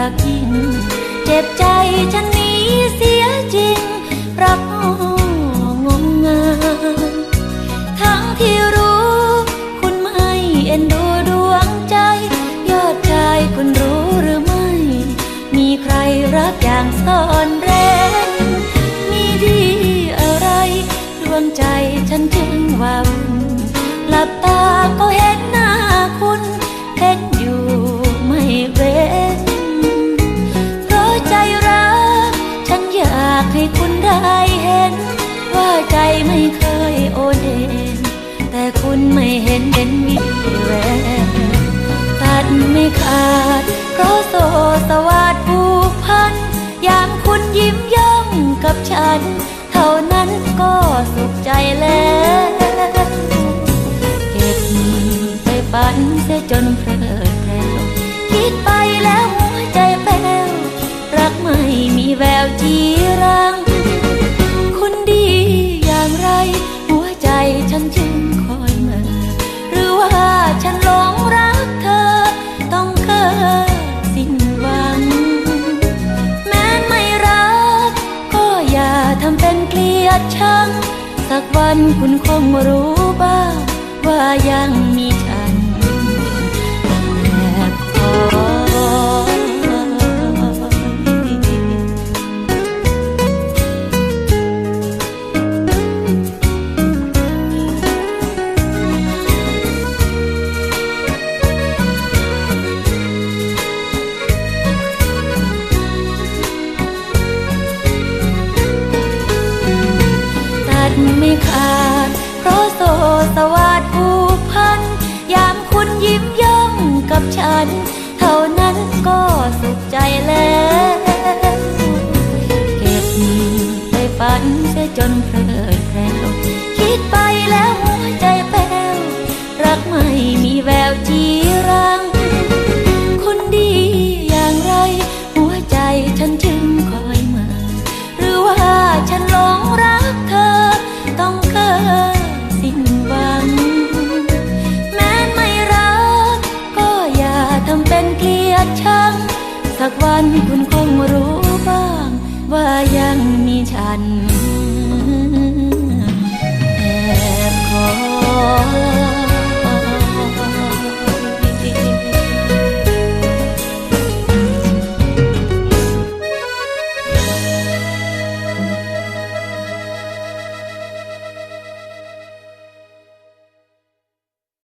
รักยิ่เจ็บใจฉันนี้เสียจริง รักงมงายทั้งที่รู้ คุณไม่เอ็นดูดวงใจ ยอดใายคุณรู้หรือไม่ มีใครรักอย่างซ่อนเร้นมีดีอะไร ดวงใจฉันจึงว่าวหลับตา กับฉัน เท่านั้นก็สุขใจแล้ว เก็บไปฝันเสียจนเพลิดเพลวคิดไปแล้วหัวใจแป้วรักไม่มีแววจีรัง ยดชัง สักวันคุณคงรู้บ้างว่ายังมีฉันัน เท่านั้นก็สุขใจแล้วเก็บไปฝันเสียจนเพลิดเพลินคิดไปแล้ว วันคุณคงรู้บ้าง ว่ายังมีฉัน